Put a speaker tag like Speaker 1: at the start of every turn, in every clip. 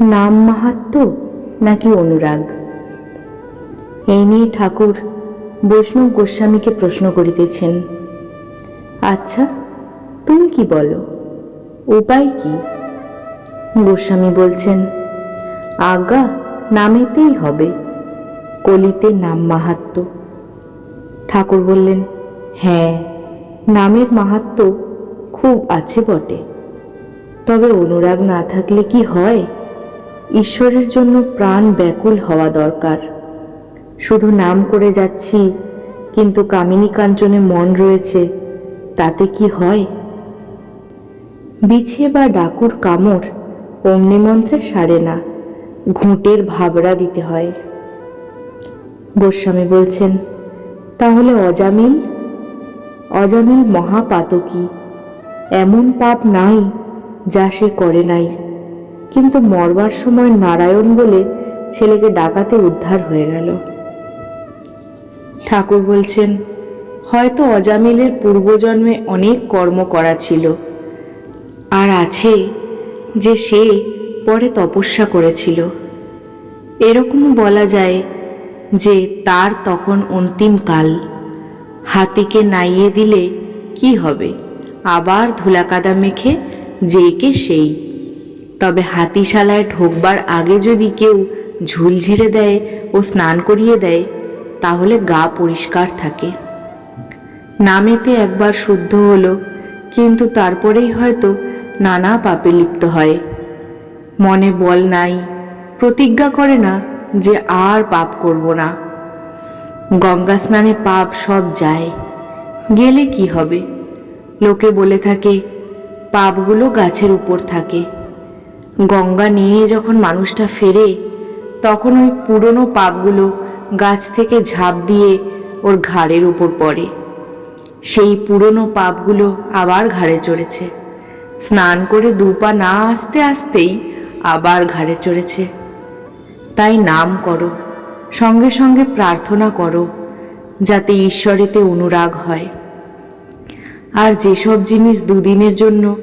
Speaker 1: নাম মাহাত্ম নাকি অনুরাগ? এই নিয়ে ঠাকুর বৈষ্ণব গোস্বামীকে প্রশ্ন করিতেছেন। আচ্ছা তুমি কি বলো? উপায় কি? গোস্বামী বলছেন, আজ্ঞা নামেতেই হবে, কলিতে নাম মাহাত্ম। ঠাকুর বললেন হ্যাঁ নামের মাহাত্ম খুব আছে বটে। তবে অনুরাগ না থাকলে কি হয়? ঈশ্বরের জন্য প্রাণ ব্যাকুল হওয়া দরকার। শুধু নাম করে যাচ্ছি, কিন্তু কামিনী কাঞ্চনে মন রয়েছে, তাতে কি হয়? বিছে বা ডাকুর কামড় অমনি মন্ত্রে সারে না, ঘুঁটের ভাবরা দিতে হয়। গোস্বামী বলছেন, তাহলে অজামিল? অজামিল মহাপাতকী, এমন পাপ নাই যা সে করে নাই। কিন্তু মরবার সময় নারায়ণ বলে ছেলেকে ডাকাতে উদ্ধার হয়ে গেল। ঠাকুর বলছেন, হয়তো অজামিলের পূর্বজন্মে অনেক কর্ম করা ছিল। আর আছে যে সে পরে তপস্যা করেছিল। এরকম বলা যায় যে তার তখন অন্তিম কাল। হাতিকে নাইয়ে দিলে কি হবে? আবার ধুলাকাদা মেখে যেকে সেই। তবে হাতিশালায় ঢোকবার আগে যদি কেউ ঝুল ঝেড়ে দেয় ও স্নান করিয়ে দেয়, তাহলে গা পরিষ্কার থাকে। নামেতে একবার শুদ্ধ হলো, কিন্তু তারপরেই হয়তো নানা পাপে লিপ্ত হয়। মনে বল নাই, প্রতিজ্ঞা করে না যে আর পাপ করব না। গঙ্গা স্নানে পাপ সব যায়, গেলে কি হবে? লোকে বলে থাকে, পাপগুলো গাছের উপর থাকে। গঙ্গা নিয়ে যখন মানুষটা ফেরে, তখন ওই পুরনো পাপগুলো গাছ থেকে ঝাঁপ দিয়ে ওর ঘাড়ের উপর পড়ে। সেই পুরনো পাপগুলো আবার ঘাড়ে চড়েছে। স্নান করে দুপা না আসতে আসতেই আবার ঘাড়ে চড়েছে। তাই নাম করো, সঙ্গে সঙ্গে প্রার্থনা করো, যাতে ঈশ্বরেতে অনুরাগ হয়। আর যেসব জিনিস দুদিনের জন্য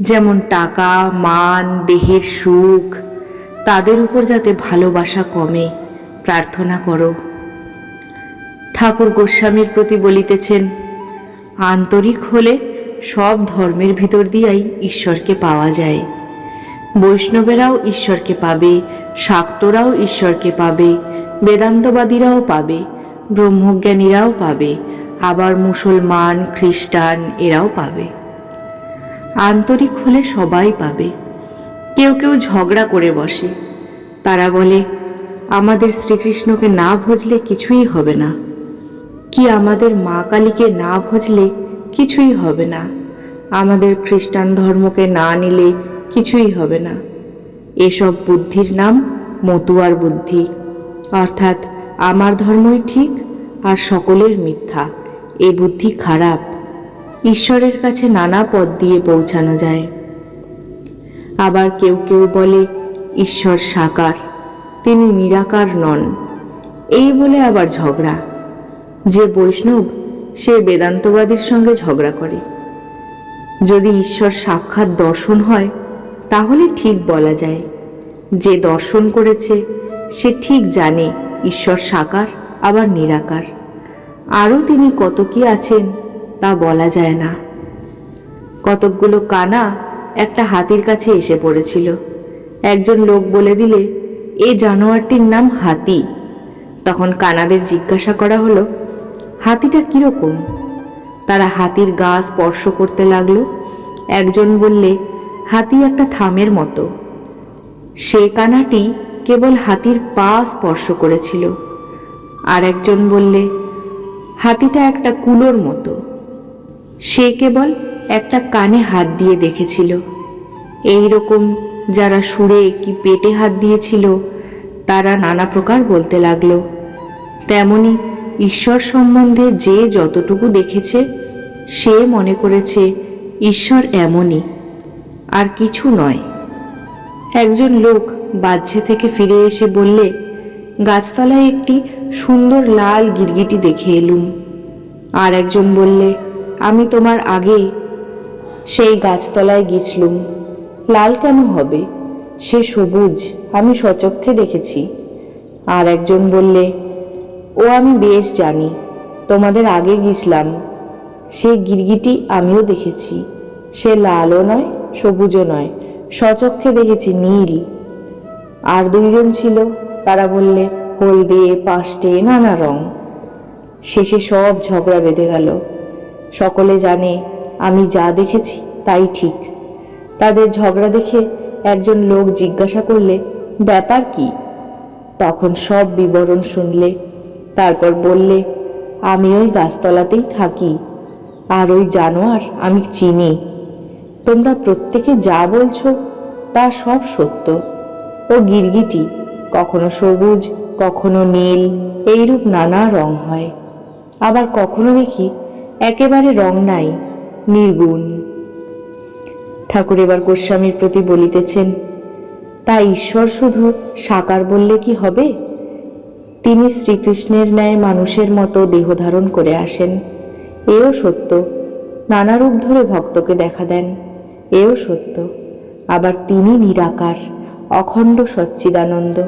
Speaker 1: যেমন টাকা, মান, দেহের সুখ, তাদের উপর যাতে ভালোবাসা কমে, প্রার্থনা করো। ঠাকুর গোস্বামীর প্রতি বলিতেছেন, আন্তরিক হলে সব ধর্মের ভিতর দিয়াই ঈশ্বরকে পাওয়া যায়। বৈষ্ণবেরাও ঈশ্বরকে পাবে, শাক্তরাও ঈশ্বরকে পাবে, বেদান্তবাদীরাও পাবে, ব্রহ্মজ্ঞানীরাও পাবে, আবার মুসলমান, খ্রিস্টান এরাও পাবে। আন্তরিক হলে সবাই পাবে। কেউ কেউ ঝগড়া করে বসে। তারা বলে, আমাদের শ্রীকৃষ্ণকে না ভজলে কিছুই হবে না। কি আমাদের মা কালীকে না ভজলে কিছুই হবে না। আমাদের খ্রিস্টান ধর্মকে না নিলে কিছুই হবে না। এসব বুদ্ধির নাম মতুয়ার বুদ্ধি। অর্থাৎ, আমার ধর্মই ঠিক আর সকলের মিথ্যা। এ বুদ্ধি খারাপ। ঈশ্বরের কাছে নানা পথ দিয়ে পৌঁছানো যায়। আবার কেউ কেউ বলে, ঈশ্বর সাকার, তিনি নিরাকার নন। এই বলে আবার ঝগড়া। যে বৈষ্ণব, সে বেদান্তবাদীর সঙ্গে ঝগড়া করে। যদি ঈশ্বর সাক্ষাৎ দর্শন হয়, তাহলে ঠিক বলা যায়। যে দর্শন করেছে, সে ঠিক জানে, ঈশ্বর সাকার, আবার নিরাকার। আরও তিনি কত কি আছেন তা বলা যায় না। কতকগুলো কানা একটা হাতির কাছে এসে পড়েছিল। একজন লোক বলে দিলে, এ জানোয়ারটির নাম হাতি। তখন কানাদের জিজ্ঞাসা করা হলো, হাতিটা কীরকম? তারা হাতির গা স্পর্শ করতে লাগল। একজন বললে, হাতি একটা থামের মতো। সে কানাটি কেবল হাতির পা স্পর্শ করেছিল। আর একজন বললে, হাতিটা একটা কুলোর মতো। সে কেবল একটা কানে হাত দিয়ে দেখেছিল। এই রকম যারা সুরে কি পেটে হাত দিয়েছিল, তারা নানা প্রকার বলতে লাগল। তেমনি ঈশ্বর সম্বন্ধে যে যতটুকু দেখেছে, সে মনে করেছে ঈশ্বর এমনই, আর কিছু নয়। একজন লোক বাহ্যে থেকে ফিরে এসে বললে, গাছতলায় একটি সুন্দর লাল গিরগিটি দেখে এলুম। আর একজন বললে আমি তোমার আগে সেই গাছতলায় গেছলুম। লাল কেন হবে? সে সবুজ, আমি সচক্ষে দেখেছি। আর একজন বললে, ও, আমি বেশ জানি, তোমাদের আগে গিয়েছিলাম সে গিরগিটি আমিও দেখেছি। সে লালও নয়, সবুজও নয়, সচক্ষে দেখেছি নীল। আর দুইজন ছিল, তারা বললে, হলদে, পাষ্টে, নানা রং। শেষে সব ঝগড়া বেঁধে গেল। সকলে জানে, আমি যা দেখেছি তাই ঠিক। তাদের ঝগড়া দেখে একজন লোক জিজ্ঞাসা করলে, ব্যাপার কি? তখন সব বিবরণ শুনলে, তারপর বললে, আমি ওই গাছতলাতেই থাকি, আর ওই জানোয়ার আমি চিনি। তোমরা প্রত্যেকে যা বলছো তা সব সত্য। ও গিরগিটি কখনো সবুজ, কখনো নীল, এইরূপ নানা রং হয়। আবার কখনো দেখি একেবারে রং নাই, নির্গুণ। ঠাকুর এবার গোস্বামীর প্রতি বলিতেছেন, তা ঈশ্বর শুধু সাকার বললে কি হবে? তিনি শ্রীকৃষ্ণের ন্যায় মানুষের মতো দেহ ধারণ করে আসেন। এও সত্য, নানা রূপ ধরে ভক্তকে দেখা দেন। এও সত্য, আবার তিনি নিরাকার, অখণ্ড সচ্চিদানন্দ।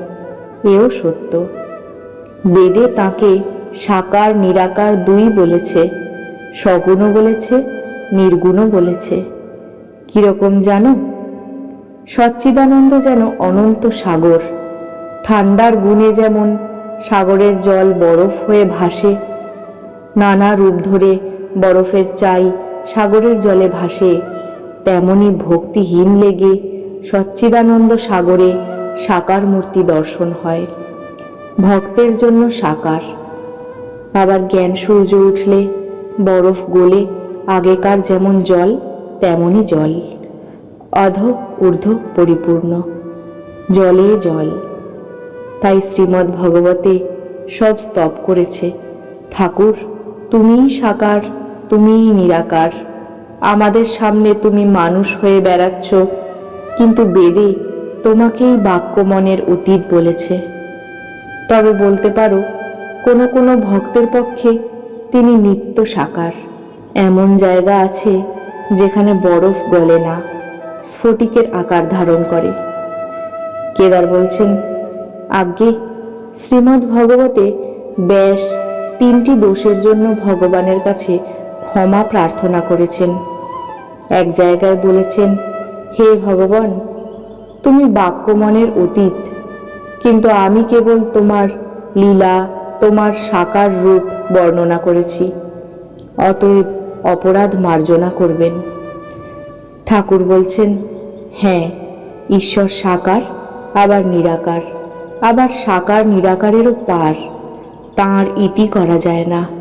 Speaker 1: এও সত্য। বেদে তাকে সাকার নিরাকার দুই বলেছে। সগুণও বলেছে, নির্গুণও বলেছে। কীরকম জানো? সচ্চিদানন্দ যেন অনন্ত সাগর। ঠান্ডার গুণে যেমন সাগরের জল বরফ হয়ে ভাসে, নানা রূপ ধরে বরফের চাই সাগরের জলে ভাসে, তেমনি ভক্তিহীন লেগে সচ্চিদানন্দ সাগরে সাকার মূর্তি দর্শন হয়। ভক্তের জন্য সাকার। আবার জ্ঞান সূর্য উঠলে বরফ গলে আগেকার যেমন জল, তেমনই জল। অধ ঊর্ধ্ব পরিপূর্ণ। জলে জল। তাই শ্রীমদ্ ভগবতে সব স্তব করেছে। ঠাকুর, তুমিই সাকার, তুমিই নিরাকার। আমাদের সামনে তুমি মানুষ হয়ে বেড়াচ্ছ, কিন্তু বেদে তোমাকেই বাক্য মনের অতীত বলেছে। তবে বলতে পারো, কোনো কোনো ভক্তের পক্ষে তিনি নিত্য সাকার। এমন জায়গা আছে যেখানে বরফ গলে না, স্ফটিকের আকার ধারণ করে। কেদার বলছেন, আজ্ঞে, শ্রীমদ্ ভগবতে ব্যাস তিনটি দোষের জন্য ভগবানের কাছে ক্ষমা প্রার্থনা করেছেন। এক জায়গায় বলেছেন, হে ভগবান, তুমি বাক্য মনের অতীত, কিন্তু আমি কেবল তোমার লীলা তোমার সাকার রূপ বর্ণনা করেছি। অতএব অপরাধ মার্জনা করবেন। ঠাকুর বলছেন হ্যাঁ ঈশ্বর সাকার, আবার নিরাকার। আবার সাকার নিরাকারেরও পার। তাঁর ইতি করা যায় না।